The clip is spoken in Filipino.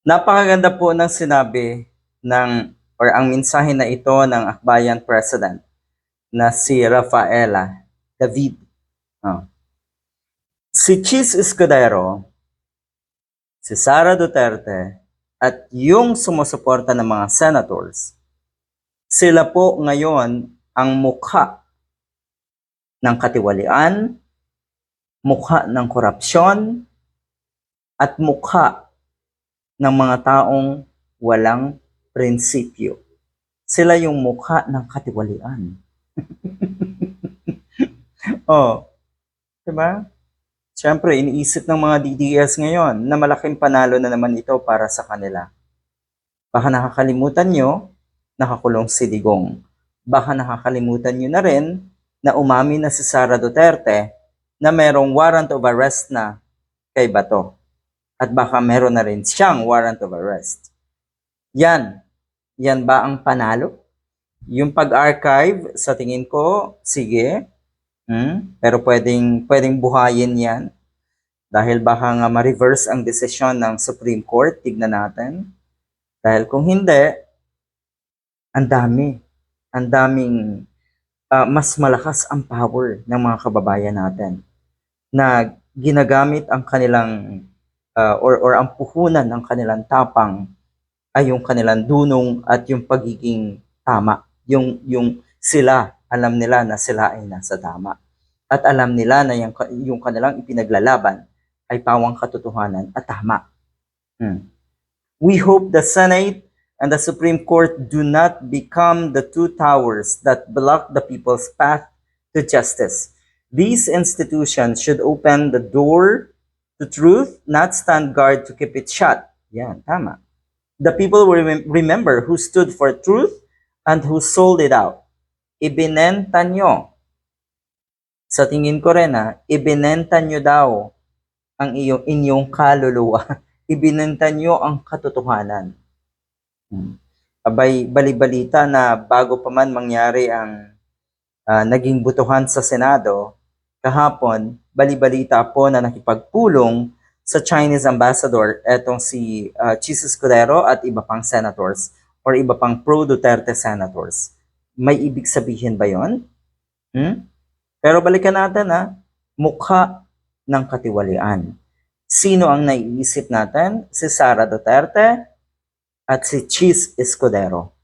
Napakaganda po ng sinabi ng or ang mensahe na ito ng Akbayan President na si Rafaela David. Oh. Si Chis Escudero, si Sara Duterte, at yung sumusuporta ng mga senators, sila po ngayon ang mukha ng katiwalian, mukha ng korupsyon, at mukha ng mga taong walang prinsipyo. Sila yung mukha ng katiwalian. oh, diba? Siyempre, iniisip ng mga DDS ngayon na malaking panalo na naman ito para sa kanila. Baka nakakalimutan nyo, nakakulong si Digong. Baka nakakalimutan nyo na rin na umami na si Sara Duterte na merong warrant of arrest na kay Bato. At baka meron na rin siyang warrant of arrest. Yan. Yan ba ang panalo? Yung pag-archive, sa tingin ko, sige. Hmm? Pero pwedeng, pwedeng buhayin yan. Dahil baka nga ma-reverse ang desisyon ng Supreme Court. Tignan natin. Dahil kung hindi, ang dami. Ang daming ah, mas malakas ang power ng mga kababayan natin na ginagamit ang kanilang ah, or, or ang puhunan ng kanilang tapang ay yung kanilang dunong at yung pagiging tama. Yung, yung sila, alam nila na sila ay nasa tama. At alam nila na yung, yung kanilang ipinaglalaban ay pawang katotohanan at tama. Hmm. We hope the Senate and the Supreme Court do not become the two towers that block the people's path to justice. These institutions should open the door to truth, not stand guard to keep it shut. Yan, tama. The people will rem- remember who stood for truth and who sold it out. Ibinenta nyo. Sa tingin ko rin ha, ibinenta nyo daw ang iyong, inyong kaluluwa. ibinenta nyo ang katotohanan. Hmm. Abay, balibalita na bago pa man mangyari ang ah, naging butuhan sa Senado, kahapon, balibalita po na nakipagpulong sa Chinese ambassador etong si uh, Chis Escudero at iba pang senators or iba pang pro-Duterte senators. May ibig sabihin ba yon? Hmm? Pero balikan natin ha, mukha ng katiwalian. Sino ang naiisip natin? Si Sara Duterte at si Chis Escudero.